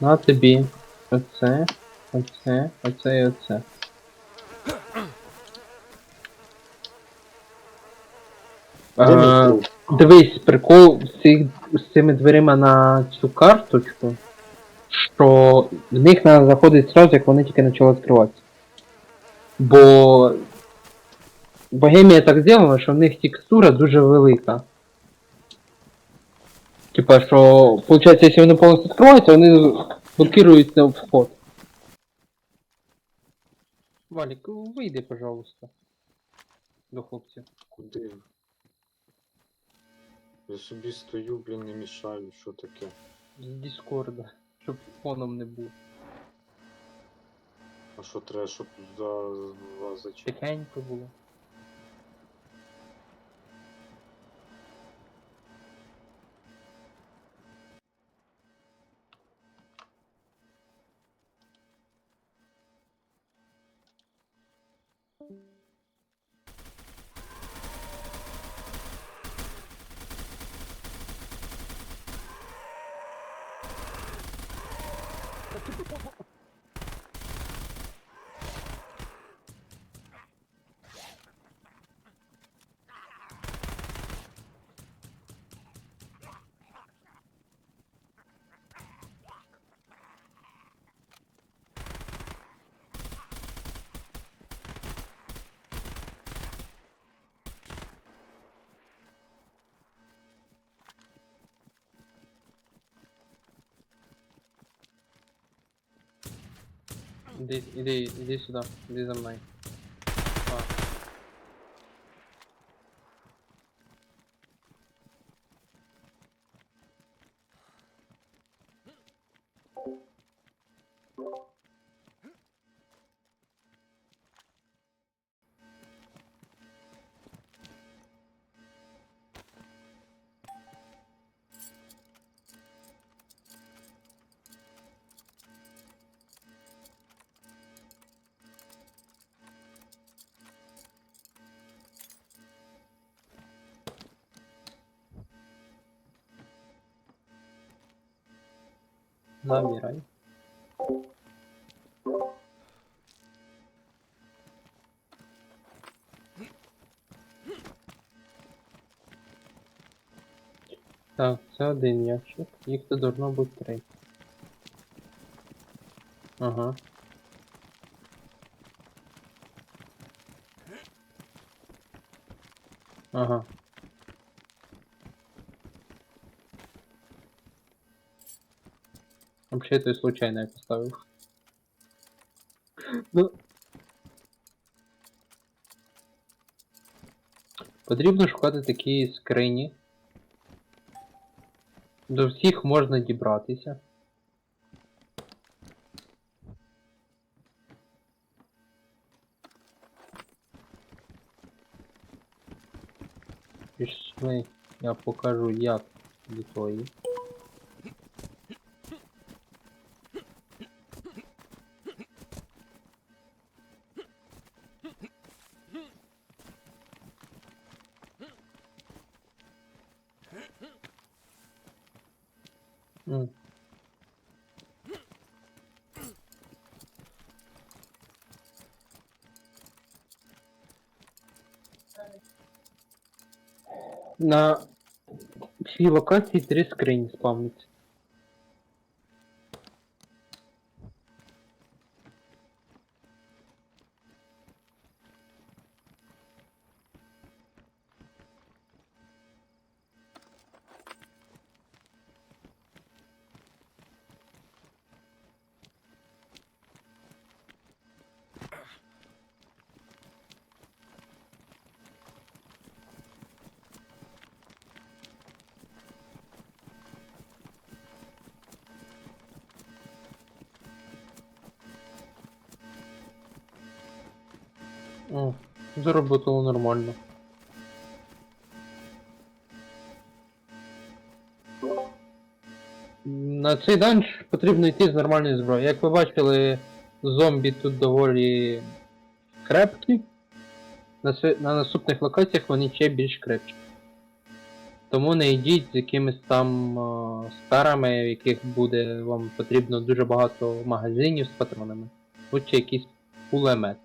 На тобі. Оце, оце, оце і оце. Е. Дивись, прикол з, цих, з цими дверима на цю карточку, що в них треба заходити сразу, як вони тільки почали відкриватися. Бо Богемія так зроблена, що в них текстура дуже велика. Типа, що, виходить, якщо вони повністю відкриваються, вони блокуються вход. Валік, вийди, пожалуйста. До хлопців. Куди? Я собі стою, блін, не мішаю, що таке. З Діскорда, щоб фоном не був. А що треба, щоб за вас зачекати? Тихенько було. Ha ha ha ha! Іди, иди, иди сюда, иди за мной. А. Забирай. Так, це один ящик. Їх тут должно бути три. Ага. Ага. Вообще это случайно я поставил. Ну. Потрібно шукати такі скрині. До всіх можна дібратися. Пішли, я покажу як до тої. М. На цій локації три скрині спавняться. О, заработало нормально. На цей данж потрібно йти з нормальною зброєю. Як ви бачили, зомбі тут доволі крепкі. На, на наступних локаціях вони ще більш крепкі. Тому не йдіть з якимись там е, старами, в яких буде вам потрібно дуже багато магазинів з патронами. Лучше якийсь кулемет.